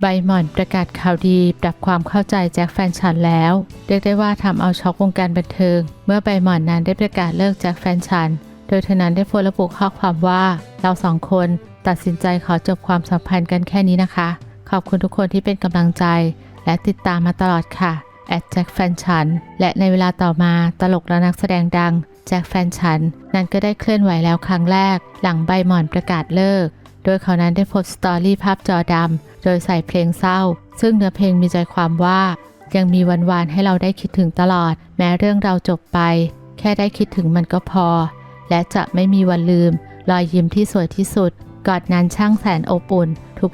ใบหม่อนประกาศข่าวดีปรับความเข้าใจแจ็คแฟนฉันแล้ว เรียกได้ว่าทำเอาช็อกวงการบันเทิง เมื่อใบหม่อนนั้นได้ประกาศเลิกแจ็คแฟนฉัน โดยเธอนั้นได้โพสต์ระบุข้อความว่า เราสองคนตัดสินใจขอจบความสัมพันธ์กันแค่นี้นะคะ ขอบคุณทุกคนที่เป็นกำลังใจ และติดตามมาตลอดค่ะแอดแจ็คแฟนฉัน และในเวลาต่อมาตลกและนักแสดงดังแจ็คแฟนฉัน นั้นก็ได้เคลื่อนไหวแล้วครั้งแรก หลังใบหม่อนประกาศเลิก โดยเขานั้นได้โพสต์สตอรี่ภาพจอดำ โดยใส่เพลงเศร้า ซึ่งเนื้อเพลงมีใจความว่า ยังมีวันวานๆให้เราได้คิดถึงตลอด แม้เรื่องเราจบไป แค่ได้คิดถึงมันก็พอ และจะไม่มีวันลืม รอยยิ้มที่สวยที่สุดกอดนั้นช่างแสนอบอุ่น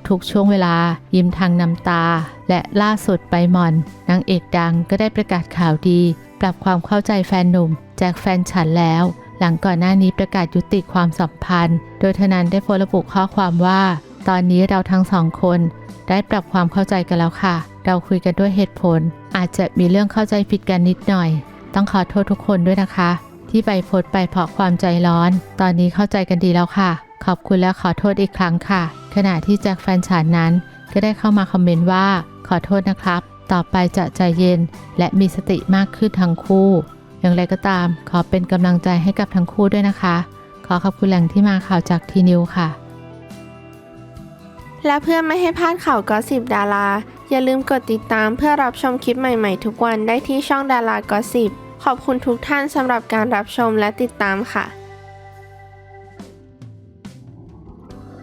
ทุกๆ ช่วงเวลา ยิ้มทางน้ำตา และล่าสุดใบหมอนนางเอกดังก็ได้ประกาศข่าวดี ปรับความเข้าใจแฟนหนุ่มแจ็คแฟนฉันแล้ว หลังก่อนหน้านี้ประกาศยุติความสัมพันธ์ โดยเธอนั้นได้โพสต์ระบุข้อความว่า ตอนนี้เราทั้งสองคน ได้ปรับความเข้าใจกันแล้วค่ะ เราคุยกันด้วยเหตุผล อาจจะมีเรื่องเข้าใจผิดกันนิดหน่อย ต้องขอโทษทุกคนด้วยนะคะ ที่ไปโพสต์ไปเพราะความใจร้อน ตอนนี้เข้าใจกันดีแล้วค่ะ ขอบคุณและขอโทษอีกครั้งค่ะ ขณะที่แจ็คแฟนฉันนั้น ก็ได้เข้ามาคอมเมนต์ว่า ขอโทษนะครับ ต่อไปจะใจเย็น และมีสติมากขึ้นทั้งคู่ อย่างไรก็ตาม ขอเป็นกำลังใจให้กับทั้งคู่ด้วยนะคะ ขอขอบคุณแหล่งที่มาข่าวจากทีนิวค่ะ และเพื่อไม่ให้พลาดข่าวกอสิบดารา อย่าลืมกดติดตามเพื่อรับชมคลิปใหม่ๆ ทุกวันได้ที่ช่องดารากอสิบขอบคุณทุกท่านสำหรับการรับชมและติดตามค่ะ